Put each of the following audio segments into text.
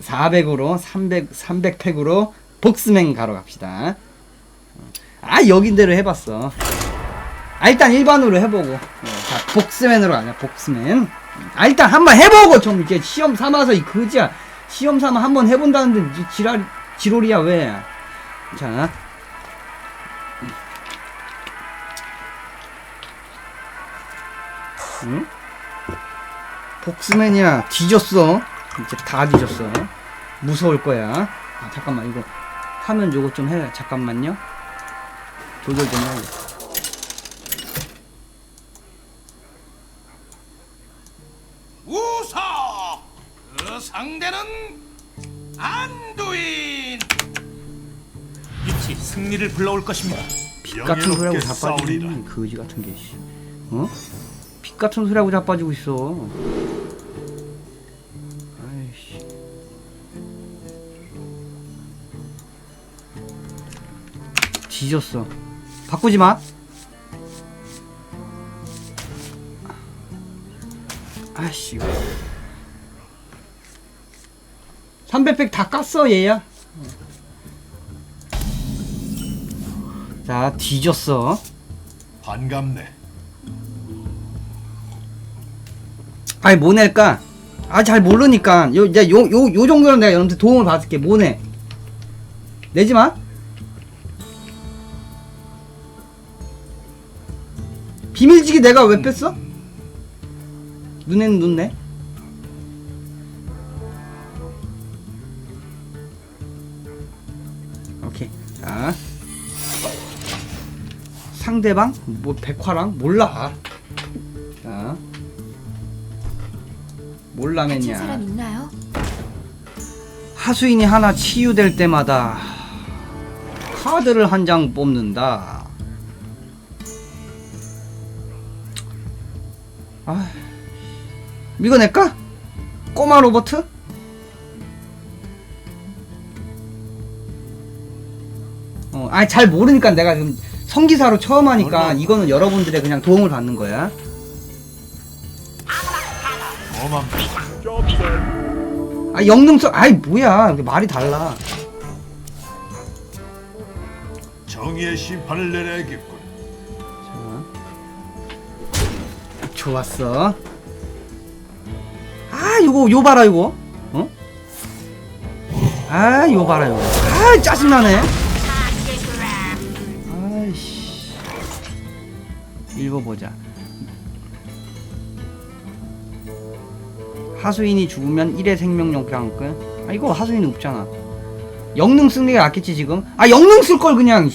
400으로 300 300팩으로 복스맨 가러 갑시다. 아 여긴대로 해봤어. 아 일단 일반으로 해보고 어, 자 복스맨으로 가자 복스맨. 아 일단 한번 해보고 좀 이렇게 시험 삼아서 이 그지야 시험 삼아 한번 해본다는데 이 지랄 지롤이야 왜? 자. 응? 복스맨이야 뒤졌어 이제 다 뒤졌어 무서울 거야 아 잠깐만 이거 화면 요거 좀 해 잠깐만요 조절 좀 해야겠다 우사 그 상대는 안두인 빛이 승리를 불러올 것입니다. 빛 같은 소리하고. 있네 거지 같은 게 씨. 어? 빛 같은 소리하고 자빠지고 있어 뒤졌어. 바꾸지 마. 아씨. 300팩 다 깠어 얘야. 자 뒤졌어. 반갑네. 아니 뭐 낼까? 아 잘 모르니까. 요 이제 요요 요 정도는 내가 여러분들 도움을 받을게. 뭐 내? 내지 마. 내가 왜 뺐어? 눈에는 눈 내. 오케이. 자. 상대방 뭐 백화랑 몰라. 자. 다친 몰라면야. 사람 있나요? 하수인이 하나 치유될 때마다 카드를 한 장 뽑는다. 아, 이거 낼까? 꼬마 로버트? 어, 아니 잘 모르니까 내가 지금 성기사로 처음 하니까 이거는 여러분들의 그냥 도움을 받는 거야. 아 영능성, 아이 뭐야, 말이 달라. 정의의 심판을 내려야겠군 좋았어. 아, 요거, 요 봐라, 요거. 어? 아, 요 봐라, 요거. 아, 짜증나네. 아이씨. 읽어보자. 하수인이 죽으면 1의 생명력 강권. 아, 이거 하수인 없잖아. 영능 쓰는 게 낫겠지, 지금? 아, 영능 쓸 걸, 그냥.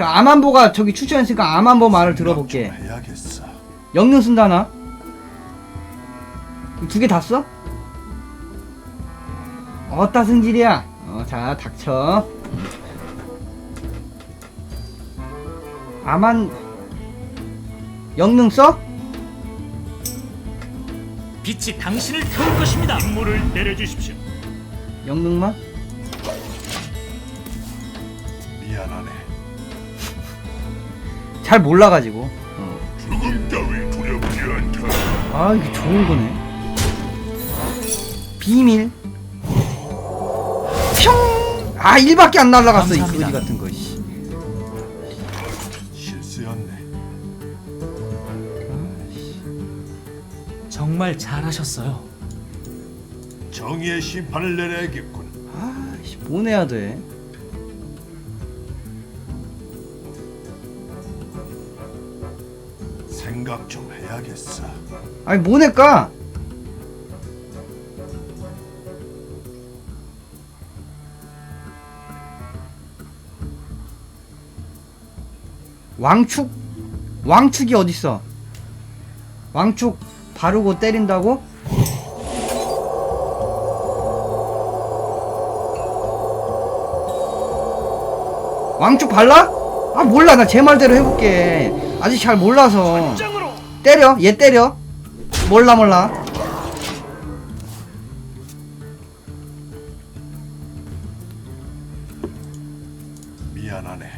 씨. 자, 아만보가 저기 추천했으니까 아만보 말을 들어볼게. 해야겠어 영능 쓴다 나? 두 개 다 써? 어따 승질이야? 어, 자, 닥쳐. 아만, 영능 써? 빛이 당신을 태울 것입니다. 임무를 내려주십시오. 영능만? 잘 몰라가지고. 어. 죽음 따위 두렵지 않다 아, 이게 좋은 거네. 비밀. 평! 아, 1밖에 안 날라갔어, 이 감사합니다. 거지 같은 거, 씨. 실수였네 정말 잘하셨어요. 정의의 심판을 내려야겠군 아, 씨, 뭐 내야 돼? 생각 좀 해야겠어 아니 뭐 낼까? 왕축 왕축이 어딨어? 왕축 바르고 때린다고? 왕축 발라? 아 몰라 나 제 말대로 해볼게 아직 잘 몰라서 때려 얘 때려. 몰라 몰라. 미안하네.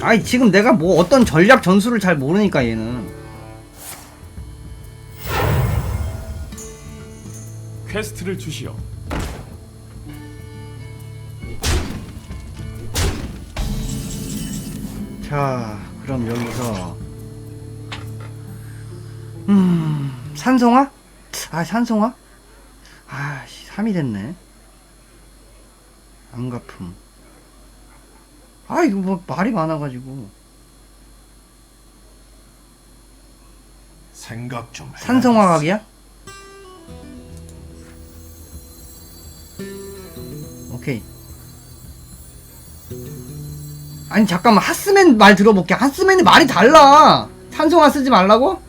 아니 지금 내가 뭐 어떤 전략 전술을 잘 모르니까 얘는. 퀘스트를 주시오. 자 그럼 여기서 음 산성화? 아 산성화? 아씨 3이 됐네 안가품 아 이거 뭐 말이 많아가지고 생각 좀 해야겠어. 산성화각이야? 오케이. 아니 잠깐만 하스맨 말 들어볼게. 하스맨이 말이 달라. 산성화 쓰지 말라고?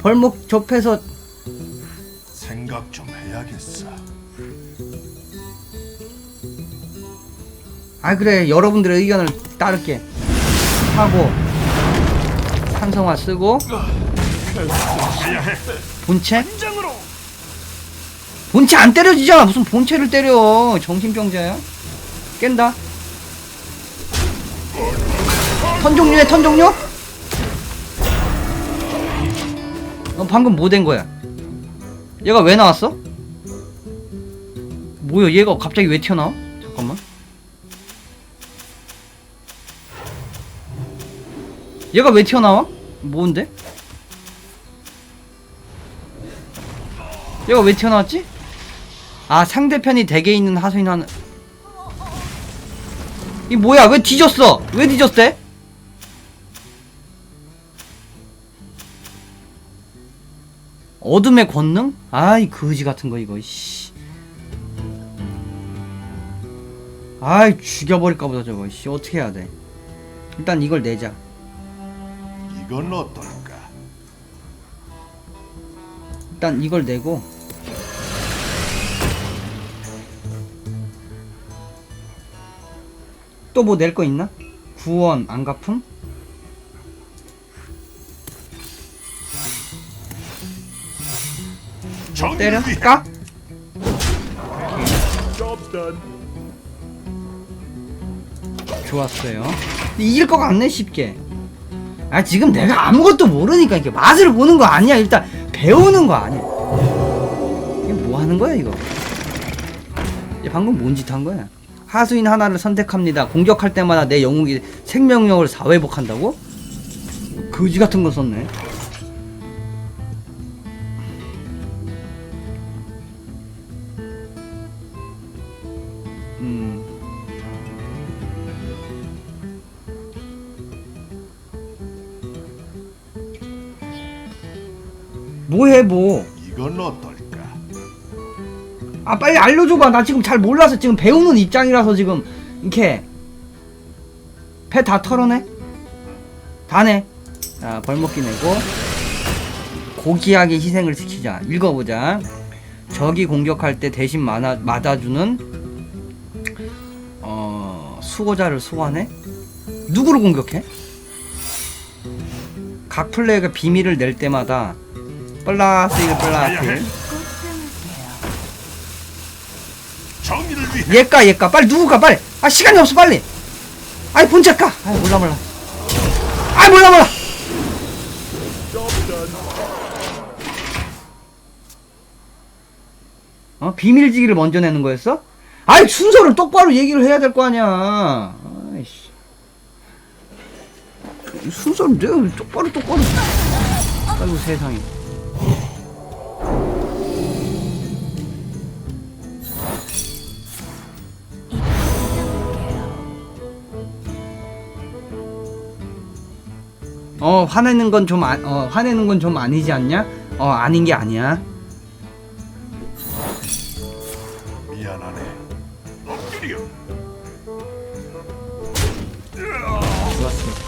벌목 접해서 생각 좀 해야겠어. 아 그래 여러분들의 의견을 따를게. 하고 산성화 쓰고 본체? 본체 안 때려지잖아. 무슨 본체를 때려. 정신병자야. 깬다. 턴 종료해, 턴 종료? 어, 방금 뭐 된 거야? 얘가 왜 나왔어? 뭐야, 얘가 갑자기 왜 튀어나와? 잠깐만. 얘가 왜 튀어나와? 뭔데? 얘가 왜 튀어나왔지? 아 상대편이 덱에 있는 하수인 하나 이 뭐야? 왜 뒤졌어? 왜 뒤졌대? 어둠의 권능? 아이 거지 같은 거 이거 씨. 아이 죽여버릴까 보다 저거 씨. 어떻게 해야 돼? 일단 이걸 내자. 이건 어떨까? 일단 이걸 내고 또 뭐 낼 거 있나? 구원 안가품? 정의를 때려? 위해 까? Job done. 좋았어요 이길 것 같네 쉽게 아 지금 내가 아무것도 모르니까 이게 맛을 보는 거 아니야 일단 배우는 거 아니야 이게 뭐 하는 거야 이거 얘 방금 뭔 짓 한 거야 하수인 하나를 선택합니다 공격할 때마다 내 영웅이 생명력을 4회복한다고? 거지 같은 거 썼네 음 뭐해 뭐? 이건 어떨까? 아 빨리 알려줘봐. 나 지금 잘 몰라서 지금 배우는 입장이라서 지금 이렇게 배 다 털어내? 다 내. 자 벌목기 내고 고귀하게 희생을 시키자. 읽어보자. 적이 공격할 때 대신 맞아, 맞아주는 어 수호자를 소환해? 누구를 공격해? 각 플레이어가 비밀을 낼 때마다 플라스 1 플라스 1 정의를 위해 얘까 얘까 빨리 누구 가 빨리. 아 시간이 없어 빨리. 아이 까? 아이 몰라 몰라. 아이 몰라 몰라. 어? 비밀지기를 먼저 내는 거였어? 아이 순서를 똑바로 얘기를 해야 될 거 아니야. 아이씨. 이 순서를 왜 똑바로 똑바로. 아이고 세상에 어 화내는 건 좀 아, 어 화내는 건 좀 아니지 않냐? 어 아닌 게 아니야. 미안하네. 엎드려. 좋았습니다.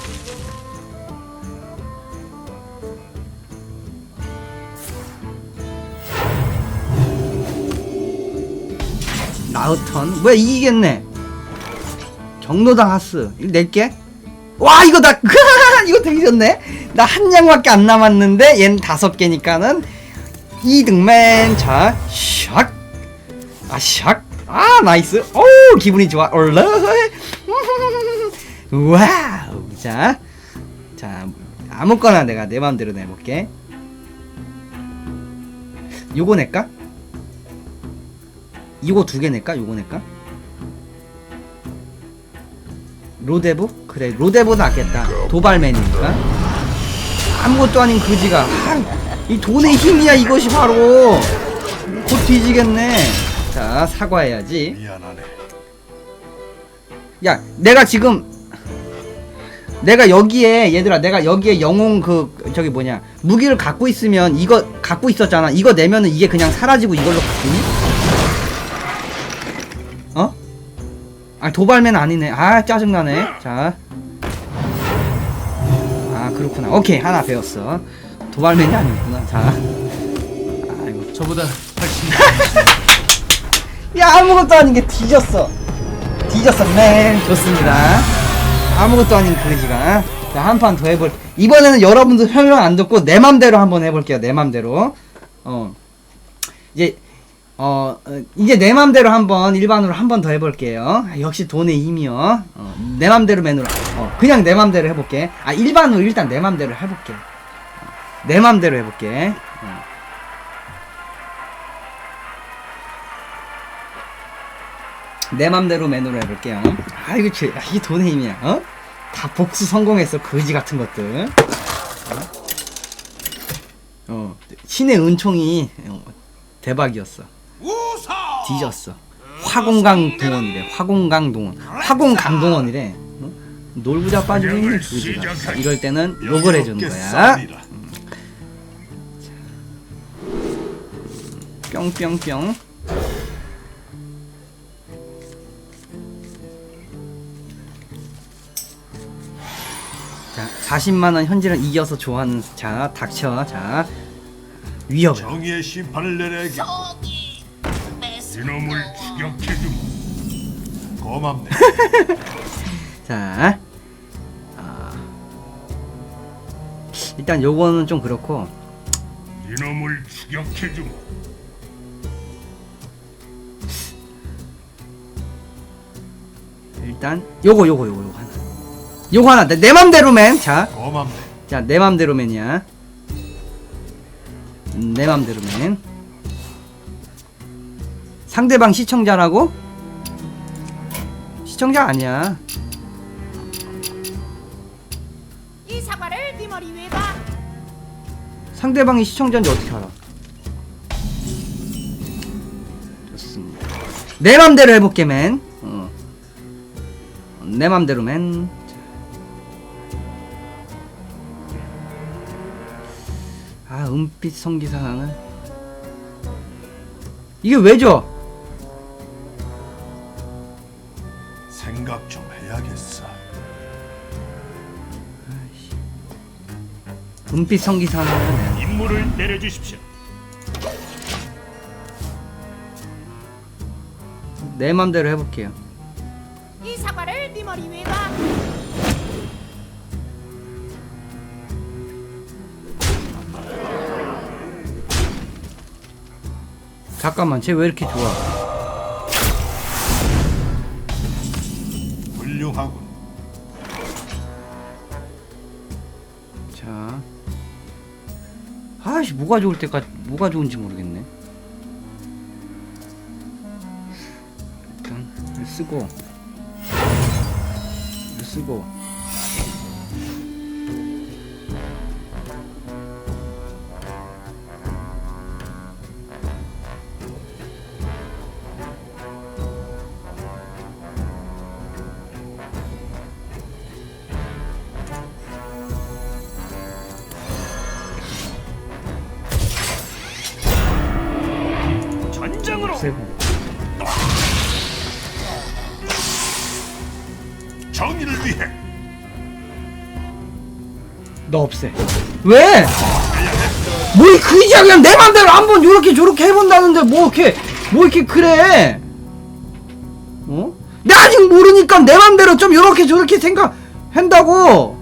나우턴 왜 이기겠네? 경로당 하스 이거 낼게. 와 이거 나 이거 되게 좋네. 나 한 장밖에 안 남았는데 얜 다섯 개니까는 2등맨 자 샥. 아 샥. 아 나이스. 오 기분이 좋아. 얼라. 음 와우. 자, 자 아무거나 내가 내 마음대로 내볼게. 요거 낼까? 이거 두 개 낼까? 요거 낼까? 로데브? 그래 로데브도 낫겠다. 도발맨이니까 아무것도 아닌 그지가. 아, 이 돈의 힘이야 이것이 바로. 곧 뒤지겠네. 자 사과해야지. 미안하네. 야 내가 지금 내가 여기에 얘들아 내가 여기에 영웅 그 저기 뭐냐 무기를 갖고 있으면 이거 갖고 있었잖아. 이거 내면은 이게 그냥 사라지고 이걸로 바뀌니? 아 도발맨 아니네. 아 짜증나네. 자. 아 그렇구나. 오케이. 하나 배웠어. 도발맨이 아니었구나. 자. 아이고. 저보다 훨씬 야 아무것도 아닌 게 뒤졌어. 뒤졌어. 맨. 좋습니다. 아무것도 아닌 그지가. 자 한 판 더 해볼. 이번에는 여러분들 설명 안 듣고 내 맘대로 한번 해볼게요. 내 맘대로. 어. 이제 어 어, 이제 내 맘대로 한번 일반으로 한 번 더 해볼게요 아, 역시 돈의 힘이요 어, 내 맘대로 맨으로 어, 그냥 내 맘대로 해볼게 아 일반으로 일단 내 맘대로 해볼게 어, 내 맘대로 해볼게 어. 내 맘대로 맨으로 해볼게요. 아, 이거 제, 아, 이게 돈의 힘이야, 어? 다 복수 성공했어, 거지 같은 것들. 어? 어, 신의 은총이 어, 대박이었어. 뒤졌어. 화공강 동원이래, 화공강 동원. 화공강 동원이래. 어? 놀부자 빠지고 있는 그지가. 이럴 때는 욕을 해주는 거야. 뿅뿅뿅. 자, 40만원 현질은 이겨서 좋아하는 자, 닥쳐. 자, 위협을. 정의의 심판을 내려야겠. 이놈을 추격해주마. 고맙네. 자, 아, 일단 요거는 좀 그렇고, 이놈을 추격해주마. 일단 요거 요거 요거 요거 하나. 요거 하나. 내, 내 맘대로맨. 자, 고맙네. 자, 내 맘대로맨이야. 음, 내 맘대로맨. 상대방 시청자라고? 시청자 아니야. 이 사과를 네 머리 위에 봐. 상대방이 시청자인지 어떻게 알아? 좋습니다. 내 맘대로 해볼게, 맨. 어. 내 맘대로, 맨. 자. 아, 은빛 성기사 하나는. 이게 왜 줘? 생각 좀 해야겠어. 은빛 성기사. 임무를 내려주십시오. 내 맘대로 해볼게요. 이 사과를 네 머리 위에 봐. 잠깐만, 쟤 왜 이렇게 좋아? 뭐가 좋을 때까지, 뭐가 좋은지 모르겠네. 일단, 쓰고. 쓰고. 너 없애. 왜? 뭐이 그이야 그냥 내 맘대로 한번 요렇게 저렇게 해본다는데 뭐 이렇게 뭐 이렇게 그래? 어? 나 아직 모르니까 내 맘대로 좀 요렇게 저렇게 생각한다고.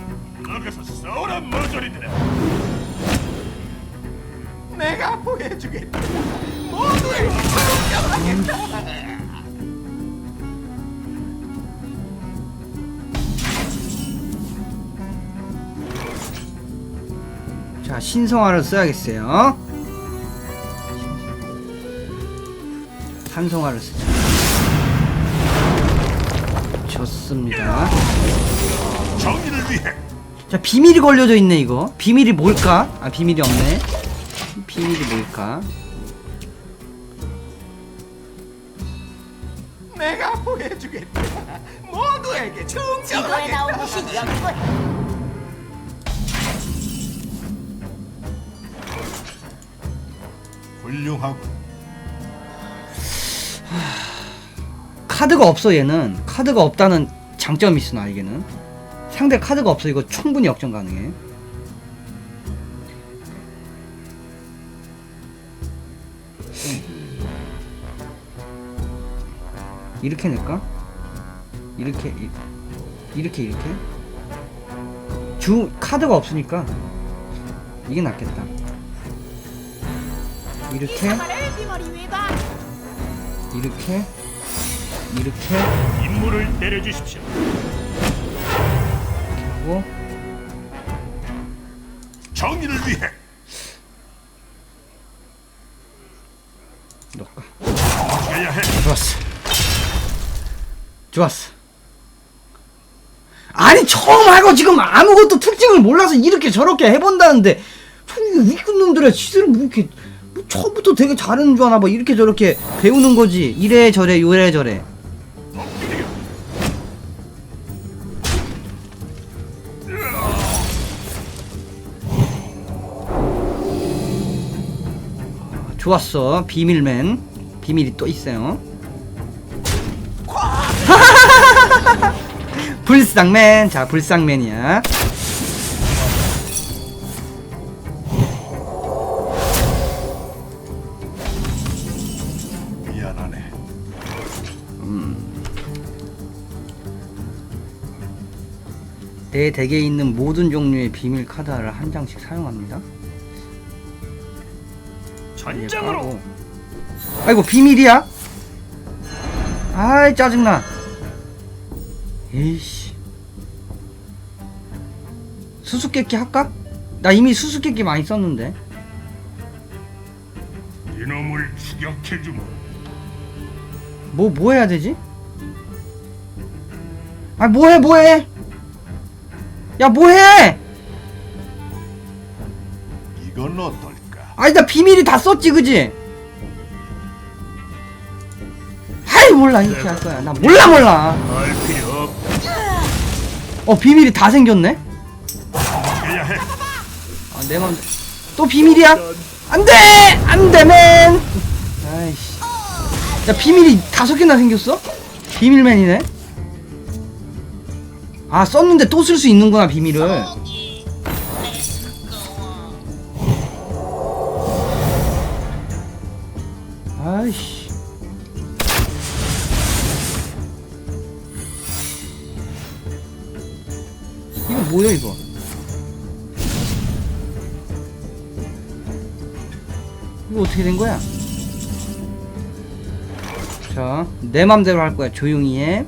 내가 보여주겠다. 자 신성화를 써야겠어요 산성화를 쓰자 좋습니다 정의를 위해 자 비밀이 걸려져 있네 이거 비밀이 뭘까? 아 비밀이 없네 비밀이 뭘까? 내가 보여주겠다. 모두에게 지도에 정정하게. 나온 곳이 여기군. 훌륭하고. 카드가 없어 얘는. 카드가 없다는 장점이 있어 나에게는. 상대 카드가 없어. 이거 충분히 역전 가능해. 이렇게 낼까? 이렇게 이, 이렇게 이렇게? 주 카드가 없으니까 이게 낫겠다 이 이렇게. 이렇게 이렇게 임무를 내려주십시오. 하고 정의를 위해 넣을까 해야 해. 좋았어. 좋았어. 아니 처음 하고 지금 아무것도 특징을 몰라서 이렇게 저렇게 해본다는데 저기 위큰 놈들의 시들은 뭐 이렇게 뭐 처음부터 되게 잘하는 줄 아나 봐. 이렇게 저렇게 배우는 거지. 이래 저래 요래 저래. 좋았어 비밀맨. 비밀이 또 있어요. 불쌍맨. 자 불쌍맨이야 미안하네. 내 덱에 있는 모든 종류의 비밀 카드를 한 장씩 사용합니다 전장으로 까고. 아이고 비밀이야? 아이 짜증나 에이씨 수수께끼 할까? 나 이미 수수께끼 많이 썼는데 이놈을 추격해주마. 뭐, 뭐 해야 되지? 아, 뭐 해, 뭐 해? 야, 뭐 해? 이건 어떨까? 아니, 나 비밀이 다 썼지, 그지? 아이, 몰라, 이렇게 할 거야. 나 몰라, 몰라. 할 필요 없. 어, 비밀이 다 생겼네? 해야 해. 아, 내 맘. 또 비밀이야? 안 돼! 안 돼, 맨! 야, 비밀이 다섯 개나 생겼어? 비밀맨이네? 아, 썼는데 또 쓸 수 있는구나, 비밀을. 아이씨. 이거 뭐야, 이거? 이거 어떻게 된 거야? 자, 내 맘대로 할 거야. 조용히 해.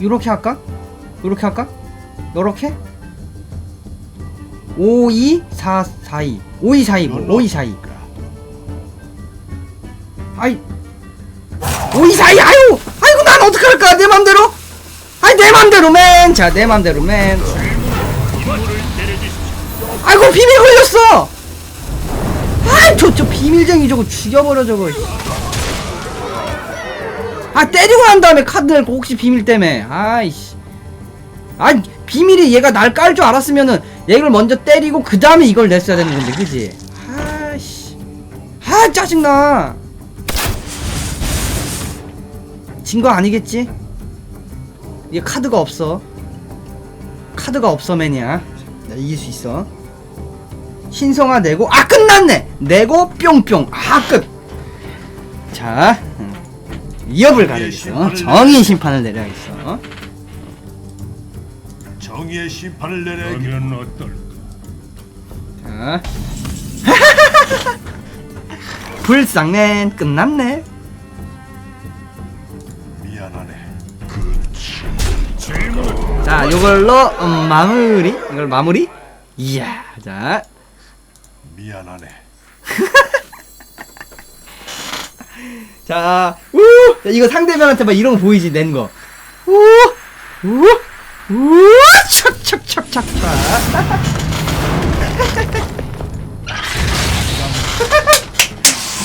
요렇게 할까? 요렇게 할까? 요렇게? 52 4 42 52 42 이건 52 42 어떨까? 아이 52 42 아유 아이고 난 어떡할까 내 맘대로 아이 내 맘대로 맨 자 내 맘대로 맨 임무를 내려주십시오. 아이고 비밀 걸렸어 아이 저, 저 비밀쟁이 저거 죽여버려 저거 아 때리고 난 다음에 카드 낼거 혹시 비밀 때문에. 아이씨. 아 비밀이 얘가 날 깔 줄 알았으면은 얘를 먼저 때리고 그 다음에 이걸 냈어야 되는 건데 그지? 아이씨. 아 짜증나. 진 거 아니겠지? 얘 카드가 없어. 카드가 없어 나 이길 수 있어. 신성화 내고 아 끝났네! 내고 뿅뿅. 아끝자 위협을 가르겠어 정의 심판을 내려야겠어 정의의 심판을 내려야겠다. 어떨까? 자 불쌍맨 끝났네 미안하네. 그치. 자 요걸로 음, 마무리 이걸 마무리 이야 자 미안하네. 자, 우! 자, 이거 상대방한테 막 이런 거 보이지, 낸 거. 우! 우! 우! 척, 척, 척, 척, 척.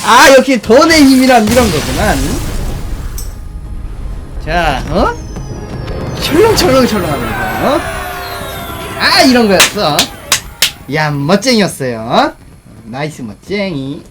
아, 역시 돈의 힘이란 이런 거구만. 자, 어? 철렁철렁철렁 하는 거, 어? 아, 이런 거였어. 야, 멋쟁이였어요. 나이스 멋쟁이.